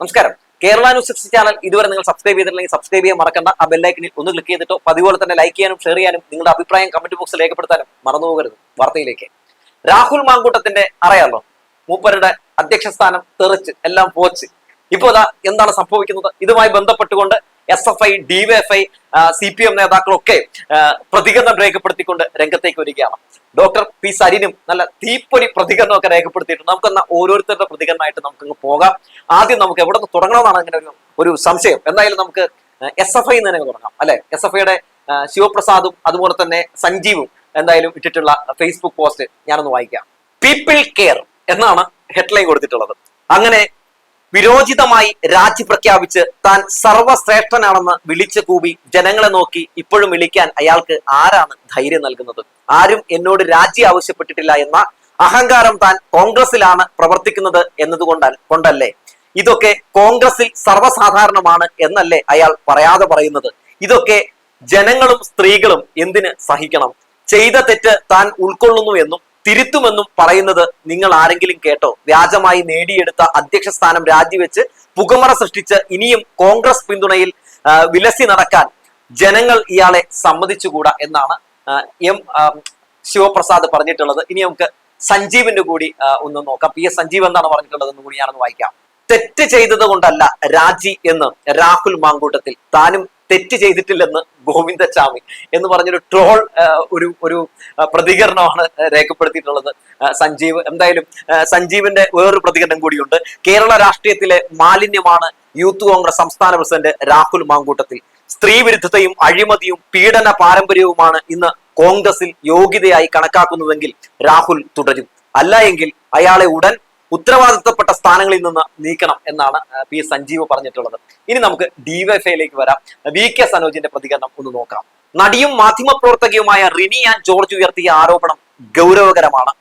നമസ്കാരം. Kerala news six channel ഇതുവരെ നിങ്ങൾ സബ്സ്ക്രൈബ് ചെയ്തിട്ടില്ലെങ്കിൽ സബ്സ്ക്രൈബ് ചെയ്യാൻ മറക്കണ്ട. ആ ബെല്ലൈക്കനിൽ ഒന്ന് ക്ലിക്ക് ചെയ്തിട്ടോ അതുപോലെ തന്നെ ലൈക്ക് ചെയ്യാനും ഷെയർ ചെയ്യാനും നിങ്ങളുടെ അഭിപ്രായം കമന്റ് ബോക്സിൽ രേഖപ്പെടുത്താനും മറന്നു പോകരുത്. വാർത്തയിലേക്ക്. രാഹുൽ മാങ്കൂട്ടത്തിന്റെ അറിയാമല്ലോ മൂപ്പരുടെ അധ്യക്ഷ സ്ഥാനം തെറിച്ച് എല്ലാം പോച്ച്. ഇപ്പോ ഇതാ എന്താണ് സംഭവിക്കുന്നത്? ഇതുമായി ബന്ധപ്പെട്ടുകൊണ്ട് S F I DYFI C P M നേതാക്കളൊക്കെ പ്രതികരണം രേഖപ്പെടുത്തിക്കൊണ്ട് രംഗത്തേക്ക് വരികയാണ്. ഡോക്ടർ പി സരിനും നല്ല തീപ്പൊരി പ്രതികരണമൊക്കെ രേഖപ്പെടുത്തിയിട്ടുണ്ട്. നമുക്കെന്നാ ഓരോരുത്തരുടെ പ്രതികരണമായിട്ട് നമുക്കങ്ങ് പോകാം. ആദ്യം നമുക്ക് എവിടെ നിന്ന് തുടങ്ങണമെന്നാണ് അങ്ങനെ ഒരു സംശയം. എന്തായാലും നമുക്ക് എസ് എഫ് ഐ തന്നെ തുടങ്ങാം അല്ലെ? എസ് എഫ് ഐയുടെ ശിവപ്രസാദും അതുപോലെ തന്നെ സഞ്ജീവും എന്തായാലും ഇട്ടിട്ടുള്ള ഫേസ്ബുക്ക് പോസ്റ്റ് ഞാനൊന്ന് വായിക്കാം. പീപ്പിൾ കെയർ എന്നാണ് ഹെഡ്ലൈൻ കൊടുത്തിട്ടുള്ളത്. അങ്ങനെ വിരോചിതമായി രാജി പ്രഖ്യാപിച്ച് താൻ സർവശ്രേഷ്ഠനാണെന്ന് വിളിച്ചു കൂവി ജനങ്ങളെ നോക്കി ഇപ്പോഴും വിളിക്കാൻ അയാൾക്ക് ആരാണ് ധൈര്യം നൽകുന്നത്? ആരും എന്നോട് രാജി ആവശ്യപ്പെട്ടിട്ടില്ല എന്ന അഹങ്കാരം താൻ കോൺഗ്രസിലാണ് പ്രവർത്തിക്കുന്നത് എന്നതുകൊണ്ട് കൊണ്ടല്ലേ? ഇതൊക്കെ കോൺഗ്രസിൽ സർവസാധാരണമാണ് എന്നല്ലേ അയാൾ പറയാതെ പറയുന്നത്? ഇതൊക്കെ ജനങ്ങളും സ്ത്രീകളും എന്തിന് സഹിക്കണം? ചെയ്ത തെറ്റ് താൻ ഉൾക്കൊള്ളുന്നു എന്നും തിരുത്തുമെന്നും പറയുന്നത് നിങ്ങൾ ആരെങ്കിലും കേട്ടോ? വ്യാജമായി നേടിയെടുത്ത അധ്യക്ഷ സ്ഥാനം രാജിവെച്ച് പുകമറ സൃഷ്ടിച്ച് ഇനിയും കോൺഗ്രസ് പിന്തുണയിൽ വിലസി നടക്കാൻ ജനങ്ങൾ ഇയാളെ സമ്മതിച്ചുകൂടാ എന്നാണ് എം ശിവപ്രസാദ് പറഞ്ഞിട്ടുള്ളത്. ഇനി നമുക്ക് സഞ്ജീവിന്റെ കൂടി ഒന്ന് നോക്കാം. പി എസ് സഞ്ജീവ് എന്താണ് പറഞ്ഞിട്ടുള്ളത് എന്ന് കൂടി ഞാനൊന്ന് വായിക്കാം. തെറ്റ് ചെയ്തത് കൊണ്ടല്ല രാജി എന്ന് രാഹുൽ മാങ്കൂട്ടത്തിൽ. താനും തെറ്റ് ചെയ്തിട്ടില്ലെന്ന് ഗോവിന്ദച്ചാമി എന്ന് പറഞ്ഞൊരു ട്രോൾ ഒരു ഒരു പ്രതികരണമാണ് രേഖപ്പെടുത്തിയിട്ടുള്ളത്. സഞ്ജീവ് എന്തായാലും സഞ്ജീവിന്റെ വേറൊരു പ്രതികരണം കൂടിയുണ്ട്. കേരള രാഷ്ട്രീയത്തിലെ മാലിന്യമാണ് യൂത്ത് കോൺഗ്രസ് സംസ്ഥാന പ്രസിഡന്റ് രാഹുൽ മാങ്കൂട്ടത്തിൽ. സ്ത്രീവിരുദ്ധതയും അഴിമതിയും പീഡന പാരമ്പര്യവുമാണ് ഇന്ന് കോൺഗ്രസിൽ യോഗ്യതയായി കണക്കാക്കുന്നതെങ്കിൽ രാഹുൽ തുടരും. അല്ല എങ്കിൽ അയാളെ ഉടൻ ഉത്തരവാദിത്തപ്പെട്ട സ്ഥാനങ്ങളിൽ നിന്ന് നീക്കണം എന്നാണ് പി സഞ്ജീവ് പറഞ്ഞിട്ടുള്ളത്. ഇനി നമുക്ക് ഡിവൈഫൈയിലേക്ക് വരാം. വി കെ സനോജിന്റെ പ്രതികരണം ഒന്ന് നോക്കാം. നടിയും മാധ്യമപ്രവർത്തകയുമായ റിനി ആൻഡ് ജോർജ് ഉയർത്തിയ ആരോപണം ഗൗരവകരമാണ്.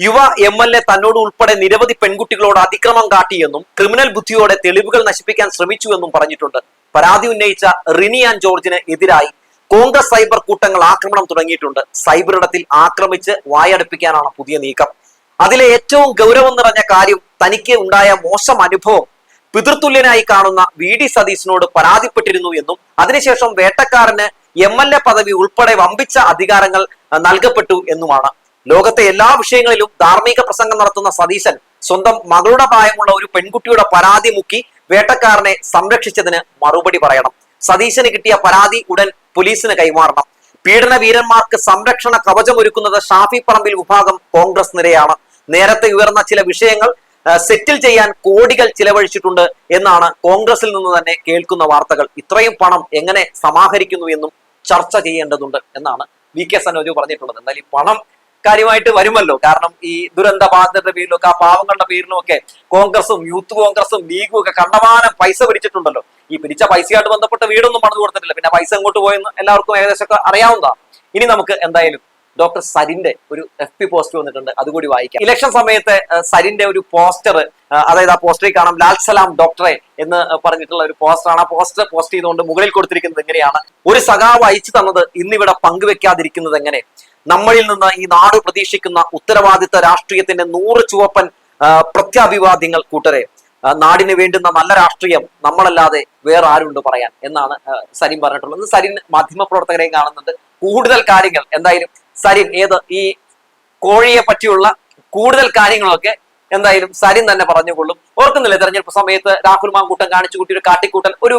യുവ എം എൽ എ തന്നോട് ഉൾപ്പെടെ നിരവധി പെൺകുട്ടികളോട് അതിക്രമം കാട്ടിയെന്നും ക്രിമിനൽ ബുദ്ധിയോടെ തെളിവുകൾ നശിപ്പിക്കാൻ ശ്രമിച്ചു എന്നും പറഞ്ഞിട്ടുണ്ട്. പരാതി ഉന്നയിച്ച റിനി ആൻഡ് ജോർജിന് എതിരായി കോൺഗ്രസ് സൈബർ കൂട്ടങ്ങൾ ആക്രമണം തുടങ്ങിയിട്ടുണ്ട്. സൈബർ ഇടത്തിൽ ആക്രമിച്ച് വായടപ്പിക്കാനാണ് പുതിയ നീക്കം. അതിലെ ഏറ്റവും ഗൗരവം നിറഞ്ഞ കാര്യം തനിക്ക് ഉണ്ടായ മോശം അനുഭവം. പിതൃതുല്യനായി കാണുന്ന വി ഡി സതീശനോട് പരാതിപ്പെട്ടിരുന്നു എന്നും അതിനുശേഷം വേട്ടക്കാരന് എം എൽ എ പദവി ഉൾപ്പെടെ വമ്പിച്ച അധികാരങ്ങൾ നൽകപ്പെട്ടു എന്നുമാണ്. ലോകത്തെ എല്ലാ വിഷയങ്ങളിലും ധാർമ്മിക പ്രസംഗം നടത്തുന്ന സതീശൻ സ്വന്തം മകളുടെ പ്രായമുള്ള ഒരു പെൺകുട്ടിയുടെ പരാതി മുക്കി വേട്ടക്കാരനെ സംരക്ഷിച്ചതിന് മറുപടി പറയണം. സതീശന് കിട്ടിയ പരാതി ഉടൻ പോലീസിന് കൈമാറണം. പീഡന വീരന്മാർക്ക് സംരക്ഷണ കവചമൊരുക്കുന്നത് ഷാഫി പറമ്പിൽ വിഭാഗം കോൺഗ്രസ് നിരയാണ്. നേരത്തെ ഉയർന്ന ചില വിഷയങ്ങൾ സെറ്റിൽ ചെയ്യാൻ കോടികൾ ചിലവഴിച്ചിട്ടുണ്ട് എന്നാണ് കോൺഗ്രസിൽ നിന്ന് തന്നെ കേൾക്കുന്ന വാർത്തകൾ. ഇത്രയും പണം എങ്ങനെ സമാഹരിക്കുന്നു എന്നും ചർച്ച ചെയ്യേണ്ടതുണ്ട് എന്നാണ് വി കെ സനോജു പറഞ്ഞിട്ടുള്ളത്. എന്നാൽ ഈ പണം കാര്യമായിട്ട് വരുമല്ലോ. കാരണം ഈ ദുരന്ത ബാധിതരുടെ പേരിലൊക്കെ ആ പാവങ്ങളുടെ പേരിലും ഒക്കെ കോൺഗ്രസും യൂത്ത് കോൺഗ്രസും ലീഗും ഒക്കെ കണ്ടമാനം പൈസ പിരിച്ചിട്ടുണ്ടല്ലോ ഈ പിരിച്ച പൈസയായിട്ട് ബന്ധപ്പെട്ട വീടൊന്നും പണിത് കൊടുത്തിട്ടില്ല. പിന്നെ പൈസ എങ്ങോട്ട് പോയെന്ന് എല്ലാവർക്കും ഏകദേശം ഒക്കെ അറിയാവുന്നതാണ്. ഇനി നമുക്ക് എന്തായാലും ഡോക്ടർ സരിന്റെ ഒരു എഫ് പി പോസ്റ്റ് വന്നിട്ടുണ്ട് അതുകൂടി വായിക്കാം. ഇലക്ഷൻ സമയത്ത് സരിന്റെ ഒരു പോസ്റ്റർ അതായത് ആ പോസ്റ്ററിൽ കാണാം ലാൽ സലാം ഡോക്ടറെ എന്ന് പറഞ്ഞിട്ടുള്ള ഒരു പോസ്റ്ററാണ് ആ പോസ്റ്റർ പോസ്റ്റ് ചെയ്തുകൊണ്ട് മുകളിൽ കൊടുത്തിരിക്കുന്നത് എങ്ങനെയാണ്? ഒരു സഖാവ് അയച്ചു തന്നത് ഇന്നിവിടെ പങ്കുവെക്കാതിരിക്കുന്നത് എങ്ങനെ? നമ്മളിൽ നിന്ന് ഈ നാട് പ്രതീക്ഷിക്കുന്ന ഉത്തരവാദിത്ത രാഷ്ട്രീയത്തിന്റെ നൂറ് ചുവപ്പൻ പ്രത്യാഭിവാദ്യങ്ങൾ കൂട്ടരെ നാടിന് വേണ്ടുന്ന നല്ല രാഷ്ട്രീയം നമ്മളല്ലാതെ വേറെ ആരുണ്ട് പറയാൻ എന്നാണ് സരിൻ പറഞ്ഞിട്ടുള്ളത്. സരിൻ മാധ്യമ മാധ്യമപ്രവർത്തകരെയും കാണുന്നുണ്ട്. കൂടുതൽ കാര്യങ്ങൾ എന്തായാലും സരിൻ ഏത് ഈ കോഴിയെ പറ്റിയുള്ള കൂടുതൽ കാര്യങ്ങളൊക്കെ എന്തായാലും സരിൻ തന്നെ പറഞ്ഞുകൊള്ളും. ഓർക്കുന്നില്ലേ തെരഞ്ഞെടുപ്പ് സമയത്ത് രാഹുൽ മാങ്കൂട്ടം കാണിച്ചു കൂട്ടി ഒരു കാട്ടിക്കൂട്ടൽ? ഒരു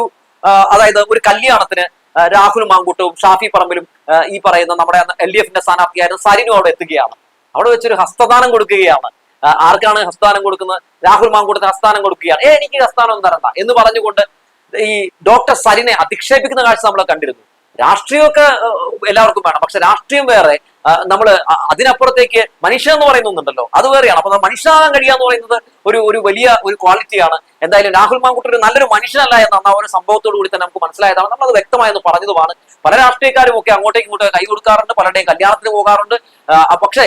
അതായത് ഒരു കല്യാണത്തിന് രാഹുൽ മാങ്കൂട്ടവും ഷാഫി പറമ്പിലും ഈ പറയുന്ന നമ്മുടെ എൽ ഡി എഫിന്റെ സ്ഥാനാർത്ഥിയായിരുന്നു സരിനും അവിടെ എത്തുകയാണ്. അവിടെ വെച്ചൊരു ഹസ്തദാനം കൊടുക്കുകയാണ്. ആർക്കാണ് ഹസ്തദാനം കൊടുക്കുന്നത്? രാഹുൽ മാങ്കൂട്ടത്തിന് ഹസ്തദാനം കൊടുക്കുകയാണ്. ഏ എനിക്ക് ഹസ്തദാനം ഒന്നും തരണ്ട എന്ന് പറഞ്ഞുകൊണ്ട് ഈ ഡോക്ടർ സരിനെ അധിക്ഷേപിക്കുന്ന കാഴ്ച നമ്മൾ കണ്ടിരുന്നു. രാഷ്ട്രീയമൊക്കെ എല്ലാവർക്കും വേണം. പക്ഷെ രാഷ്ട്രീയം വേറെ. നമ്മൾ അതിനപ്പുറത്തേക്ക് മനുഷ്യ എന്ന് പറയുന്ന ഒന്നുണ്ടല്ലോ അത് വേറെയാണ്. അപ്പൊ മനുഷ്യനാകാൻ കഴിയുക എന്ന് പറയുന്നത് ഒരു ഒരു വലിയ ഒരു ക്വാളിറ്റിയാണ് എന്തായാലും രാഹുൽ മാങ്കുട്ടി ഒരു നല്ലൊരു മനുഷ്യനല്ല എന്ന ആ ഒരു സംഭവത്തോടു കൂടി തന്നെ നമുക്ക് മനസ്സിലായതാണ്. നമ്മൾ അത് വ്യക്തമായെന്ന് പറഞ്ഞതുമാണ്. പല രാഷ്ട്രീയക്കാരും ഒക്കെ അങ്ങോട്ടേക്ക് ഇങ്ങോട്ട് കൈ കൊടുക്കാറുണ്ട് പലരുടെയും കല്യാണത്തിന് പോകാറുണ്ട്. പക്ഷെ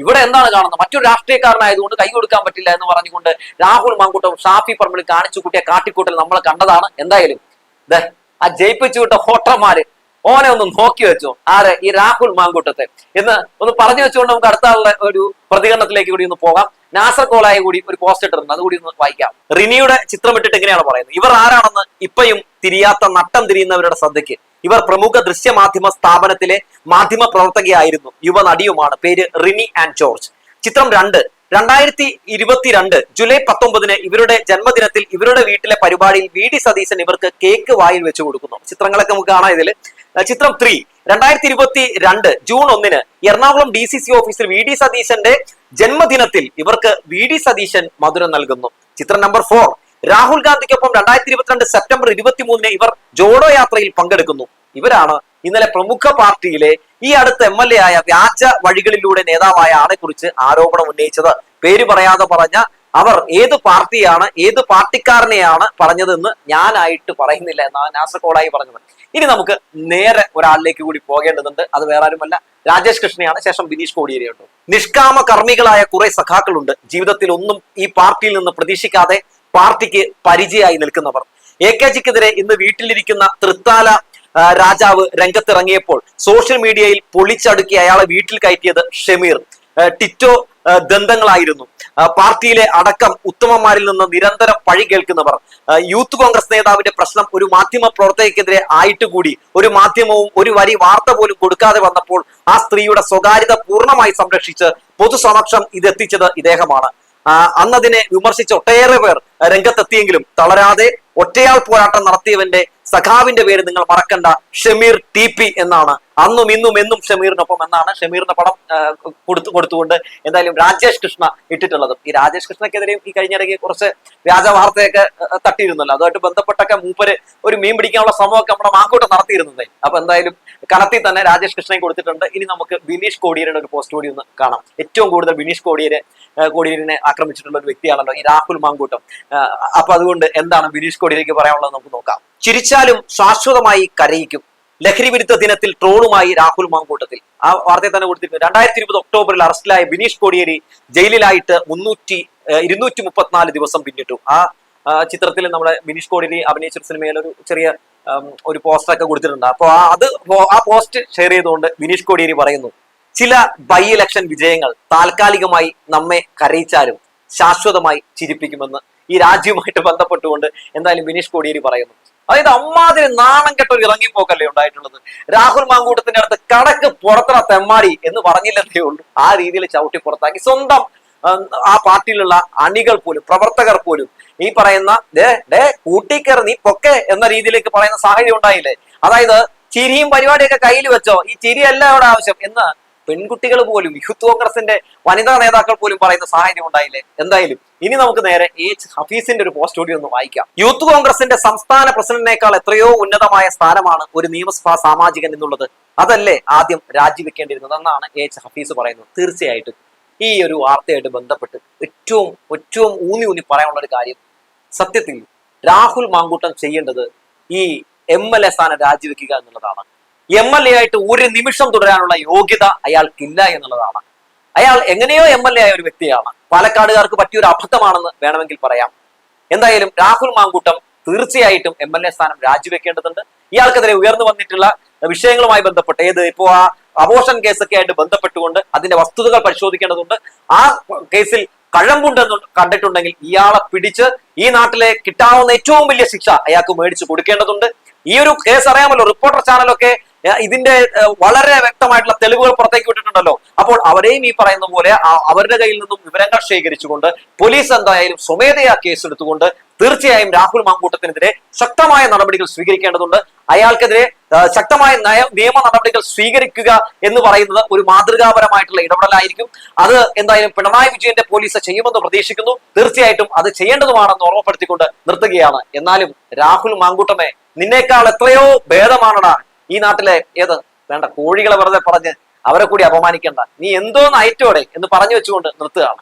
ഇവിടെ എന്താണ് കാണുന്നത്? മറ്റൊരു രാഷ്ട്രീയക്കാരനായതുകൊണ്ട് കൈ കൊടുക്കാൻ പറ്റില്ല എന്ന് പറഞ്ഞുകൊണ്ട് രാഹുൽ മാങ്കൂട്ടവും ഷാഫി പറമ്പിൽ കാണിച്ചു കൂട്ടിയ കാട്ടിക്കൂട്ടൽ നമ്മൾ കണ്ടതാണ്. എന്തായാലും ആ ജയിപ്പിച്ചു വിട്ട വോട്ടർമാര് ഓനെ ഒന്ന് നോക്കി വെച്ചു. ആര്? ഈ രാഹുൽ മാങ്കൂട്ടത്തെ. എന്ന് ഒന്ന് പറഞ്ഞു വെച്ചുകൊണ്ട് നമുക്ക് അടുത്ത ഒരു പ്രതികരണത്തിലേക്ക് കൂടി ഒന്ന് പോകാം. നാസർ കോലായ കൂടി ഒരു പോസ്റ്റ് ഇട്ടിട്ടുണ്ട്. അതുകൂടി ഒന്ന് വായിക്കാം. റിനിയുടെ ചിത്രം ഇട്ടിട്ട് എങ്ങനെയാണ് പറയുന്നത്? ഇവർ ആരാണെന്ന് ഇപ്പയും തിരിയാത്ത നട്ടം തിരിയുന്നവരുടെ ശ്രദ്ധയ്ക്ക്. ഇവർ പ്രമുഖ ദൃശ്യമാധ്യമ സ്ഥാപനത്തിലെ മാധ്യമ പ്രവർത്തകയായിരുന്നു. യുവ നടിയുമാണ്. പേര് റിനി ആൻഡ് ജോർജ്. ചിത്രം രണ്ട്. രണ്ടായിരത്തി ഇരുപത്തിരണ്ട് ജൂലൈ പത്തൊമ്പതിന് ഇവരുടെ ജന്മദിനത്തിൽ ഇവരുടെ വീട്ടിലെ പരിപാടിയിൽ വി ഡി സതീശൻ ഇവർക്ക് കേക്ക് വായിൽ വെച്ച് കൊടുക്കുന്നു. ചിത്രങ്ങളൊക്കെ നമുക്ക് കാണാം ഇതിൽ ചിത്രം ത്രീ രണ്ടായിരത്തി ഇരുപത്തി രണ്ട് ജൂൺ ഒന്നിന് എറണാകുളം ഡി സി സി ഓഫീസിൽ വി ഡി സതീശന്റെ ജന്മദിനത്തിൽ ഇവർക്ക് വി ഡി സതീശൻ മധുരം നൽകുന്നു. ചിത്രം നമ്പർ ഫോർ രാഹുൽ ഗാന്ധിക്കൊപ്പം രണ്ടായിരത്തി ഇരുപത്തിരണ്ട് സെപ്റ്റംബർ ഇരുപത്തിമൂന്നിന് ഇവർ ജോഡോ യാത്രയിൽ പങ്കെടുക്കുന്നു. ഇവരാണ് ഇന്നലെ പ്രമുഖ പാർട്ടിയിലെ ഈ അടുത്ത എം എൽ എ ആയ വ്യാജ വഴികളിലൂടെ നേതാവായ ആളെ കുറിച്ച് ആരോപണം ഉന്നയിച്ചത്. പേര് പറയാതെ പറഞ്ഞ അവർ ഏത് പാർട്ടിയാണ് ഏത് പാർട്ടിക്കാരനെയാണ് പറഞ്ഞതെന്ന് ഞാനായിട്ട് പറയുന്നില്ല എന്നാണ് നാസർകോടായി പറഞ്ഞത്. ഇനി നമുക്ക് നേരെ ഒരാളിലേക്ക് കൂടി പോകേണ്ടതുണ്ട്. അത് വേറെ ആരുമല്ല രാജേഷ് കൃഷ്ണയാണ് ശേഷം ബിനീഷ് കോടിയേരിയുണ്ട് നിഷ്കാമ കർമ്മികളായ കുറെ സഖാക്കളുണ്ട്. ജീവിതത്തിൽ ഒന്നും ഈ പാർട്ടിയിൽ നിന്ന് പ്രതീക്ഷിക്കാതെ പാർട്ടിക്ക് പരിചയമായി നിൽക്കുന്നവർ. എ കെ ജിക്കെതിരെ ഇന്ന് വീട്ടിലിരിക്കുന്ന തൃത്താല രാജാവ് രംഗത്തിറങ്ങിയപ്പോൾ സോഷ്യൽ മീഡിയയിൽ പൊളിച്ചടുക്കി അയാളെ വീട്ടിൽ കയറ്റിയത് ഷമീർ. ടിറ്റോ ദന്തങ്ങളായിരുന്നു പാർട്ടിയിലെ അടക്കം ഉത്തമന്മാരിൽ നിന്ന് നിരന്തരം പഴി കേൾക്കുന്നവർ. യൂത്ത് കോൺഗ്രസ് നേതാവിന്റെ പ്രശ്നം ഒരു മാധ്യമ പ്രവർത്തകയ്ക്കെതിരെ ആയിട്ട് കൂടി ഒരു മാധ്യമവും ഒരു വരി വാർത്ത പോലും കൊടുക്കാതെ വന്നപ്പോൾ ആ സ്ത്രീയുടെ സ്വകാര്യത പൂർണമായി സംരക്ഷിച്ച് പൊതുസമക്ഷം ഇതെത്തിച്ചത് ഇദ്ദേഹമാണ്. അന്നതിനെ വിമർശിച്ച ഒട്ടേറെ പേർ രംഗത്തെത്തിയെങ്കിലും തളരാതെ ഒറ്റയാൾ പോരാട്ടം നടത്തിയവന്റെ സഖാവിന്റെ പേര് നിങ്ങൾ മറക്കണ്ട. ഷമീർ ടി പി എന്നാണ്. അന്നും ഇന്നും എന്നും ഷമീറിനൊപ്പം എന്നാണ്. ഷമീറിന്റെ പടം കൊടുത്തു കൊടുത്തുകൊണ്ട് എന്തായാലും രാജേഷ് കൃഷ്ണ ഇട്ടിട്ടുള്ളതും. ഈ രാജേഷ് കൃഷ്ണക്കെതിരെയും ഈ കഴിഞ്ഞിടയ്ക്ക് കുറച്ച് വ്യാജ വാർത്തയൊക്കെ തട്ടിയിരുന്നല്ലോ. അതുമായിട്ട് ബന്ധപ്പെട്ടൊക്കെ മൂപ്പര് ഒരു മീൻ പിടിക്കാനുള്ള ശ്രമമൊക്കെ നമ്മുടെ മാങ്കൂട്ടം നടത്തിയിരുന്നത്. അപ്പൊ എന്തായാലും കനത്തിൽ തന്നെ രാജേഷ് കൃഷ്ണയും കൊടുത്തിട്ടുണ്ട്. ഇനി നമുക്ക് ബിനീഷ് കോടിയേരിയുടെ ഒരു പോസ്റ്റ് കൂടി ഒന്ന് കാണാം. ഏറ്റവും കൂടുതൽ ബിനീഷ് കോടിയേരെ കോടിയേരിനെ ആക്രമിച്ചിട്ടുള്ള ഒരു വ്യക്തിയാണല്ലോ ഈ രാഹുൽ മാങ്കൂട്ടം. അപ്പൊ അതുകൊണ്ട് എന്താണ് ബിനീഷ് കോടിയേരിക്ക് പറയാനുള്ളത് നമുക്ക് നോക്കാം. ചിരിച്ചാലും ശാശ്വതമായി കരയിക്കും. ലഹരി വിരുദ്ധ ദിനത്തിൽ ട്രോളുമായി രാഹുൽ മാങ്കൂട്ടത്തിൽ. ആ വാർത്തയെ തന്നെ കൊടുത്തിട്ടുണ്ട്. രണ്ടായിരത്തി ഇരുപത് ഒക്ടോബറിൽ അറസ്റ്റിലായ ബിനീഷ് കോടിയേരി ജയിലിലായിട്ട് മുന്നൂറ്റി ഇരുന്നൂറ്റി മുപ്പത്തിനാല് ദിവസം പിന്നിട്ടു. ആ ചിത്രത്തിൽ നമ്മുടെ ബിനീഷ് കോടിയേരി അഭിനയിച്ച സിനിമയിൽ ഒരു ചെറിയ ഒരു പോസ്റ്റർ ഒക്കെ കൊടുത്തിട്ടുണ്ട് അപ്പോൾ അത് ആ പോസ്റ്റ് ഷെയർ ചെയ്തുകൊണ്ട് ബിനീഷ് കോടിയേരി പറയുന്നു ചില ബൈ ഇലക്ഷൻ വിജയങ്ങൾ താൽക്കാലികമായി നമ്മെ കരയിച്ചാലും ശാശ്വതമായി ചിരിപ്പിക്കുമെന്ന് ഈ രാജ്യവുമായിട്ട് ബന്ധപ്പെട്ടുകൊണ്ട് എന്തായാലും ബിനീഷ് കോടിയേരി പറയുന്നു. അതായത് അമ്മാതിരി നാണം കെട്ട ഒരു ഇറങ്ങിപ്പോക്കല്ലേ ഉണ്ടായിട്ടുള്ളത്? രാഹുൽ മാങ്കൂട്ടത്തിന്റെ അടുത്ത് കടക്ക് പുറത്തറ തെമ്മാടി എന്ന് പറഞ്ഞില്ലെന്നേ ഉള്ളൂ. ആ രീതിയിൽ ചവിട്ടി പുറത്താക്കി. സ്വന്തം ആ പാർട്ടിയിലുള്ള അണികൾ പോലും പ്രവർത്തകർ പോലും ഈ പറയുന്ന ദേ ഡേ കൂട്ടിക്കയറി നീ പൊക്കെ എന്ന രീതിയിലേക്ക് പറയുന്ന സാഹചര്യം ഉണ്ടായില്ലേ? അതായത് ചിരിയും പരിപാടിയൊക്കെ കയ്യിൽ വെച്ചോ? ഈ ചിരിയല്ല അവിടെ ആവശ്യം എന്ന് പെൺകുട്ടികൾ പോലും യൂത്ത് കോൺഗ്രസിന്റെ വനിതാ നേതാക്കൾ പോലും പറയുന്ന സാഹചര്യം ഉണ്ടായില്ലേ? എന്തായാലും ഇനി നമുക്ക് നേരെ എച്ച് ഹഫീസിന്റെ ഒരു പോസ്റ്റ് കൂടി ഒന്ന് വായിക്കാം. യൂത്ത് കോൺഗ്രസിന്റെ സംസ്ഥാന പ്രസിഡന്റിനേക്കാൾ എത്രയോ ഉന്നതമായ സ്ഥാനമാണ് ഒരു നിയമസഭാ സാമാജികൻ എന്നുള്ളത്. അതല്ലേ ആദ്യം രാജിവെക്കേണ്ടിയിരുന്നത് എന്നാണ് എച്ച് ഹഫീസ് പറയുന്നത്. തീർച്ചയായിട്ടും ഈ ഒരു വാർത്തയായിട്ട് ബന്ധപ്പെട്ട് ഏറ്റവും ഏറ്റവും ഊന്നി ഊന്നി പറയാനുള്ള ഒരു കാര്യം സത്യത്തിൽ രാഹുൽ മാങ്കൂട്ടം ചെയ്യേണ്ടത് ഈ എം എൽ എ സ്ഥാനം രാജിവെക്കുക എന്നുള്ളതാണ്. എം എൽ എ ആയിട്ട് ഒരു നിമിഷം തുടരാനുള്ള യോഗ്യത അയാൾക്കില്ല എന്നുള്ളതാണ്. അയാൾ എങ്ങനെയോ എം എൽ എ ആയ ഒരു വ്യക്തിയാണ്. പാലക്കാടുകാർക്ക് പറ്റിയൊരു അബദ്ധമാണെന്ന് വേണമെങ്കിൽ പറയാം. എന്തായാലും രാഹുൽ മാങ്കൂട്ടം തീർച്ചയായിട്ടും എം എൽ എ സ്ഥാനം രാജിവെക്കേണ്ടതുണ്ട്. ഇയാൾക്കെതിരെ ഉയർന്നു വന്നിട്ടുള്ള വിഷയങ്ങളുമായി ബന്ധപ്പെട്ട് ഏത് ഇപ്പോ ആ അബോഷൻ കേസൊക്കെ ആയിട്ട് ബന്ധപ്പെട്ടുകൊണ്ട് അതിന്റെ വസ്തുതകൾ പരിശോധിക്കേണ്ടതുണ്ട്. ആ കേസിൽ കഴമ്പുണ്ടെന്ന് കണ്ടിട്ടുണ്ടെങ്കിൽ ഇയാളെ പിടിച്ച് ഈ നാട്ടിലെ കിട്ടാവുന്ന ഏറ്റവും വലിയ ശിക്ഷ അയാൾക്ക് മേടിച്ചു കൊടുക്കേണ്ടതുണ്ട്. ഈ ഒരു കേസ് അറിയാമല്ലോ റിപ്പോർട്ടർ ചാനലൊക്കെ ഇതിന്റെ വളരെ വ്യക്തമായിട്ടുള്ള തെളിവുകൾ പുറത്തേക്ക് വിട്ടിട്ടുണ്ടല്ലോ. അപ്പോൾ അവരെയും ഈ പറയുന്ന പോലെ അവരുടെ കയ്യിൽ നിന്നും വിവരങ്ങൾ ശേഖരിച്ചുകൊണ്ട് പോലീസ് എന്തായാലും സ്വമേധയാ കേസ് എടുത്തുകൊണ്ട് തീർച്ചയായും രാഹുൽ മാങ്കൂട്ടത്തിനെതിരെ ശക്തമായ നടപടികൾ സ്വീകരിക്കേണ്ടതുണ്ട്. അയാൾക്കെതിരെ ശക്തമായ നയ നിയമ നടപടികൾ സ്വീകരിക്കുക എന്ന് പറയുന്നത് ഒരു മാതൃകാപരമായിട്ടുള്ള ഇടപെടലായിരിക്കും. അത് എന്തായാലും പിണറായി വിജയന്റെ പോലീസ് ചെയ്യുമെന്ന് പ്രതീക്ഷിക്കുന്നു. തീർച്ചയായിട്ടും അത് ചെയ്യേണ്ടതുമാണെന്ന് ഓർമ്മപ്പെടുത്തിക്കൊണ്ട് നിർത്തുകയാണ്. എന്നാലും രാഹുൽ മാങ്കൂട്ടമേ നിന്നേക്കാൾ എത്രയോ ഭേദമാണടാ ഈ നാട്ടിലെ ഏത്? വേണ്ട കോഴികളെ വെറുതെ പറഞ്ഞ് അവരെ കൂടി അപമാനിക്കേണ്ട. നീ എന്തോന്ന് അയറ്റോടെ എന്ന് പറഞ്ഞു വെച്ചുകൊണ്ട് നിർത്തുകയാണ്.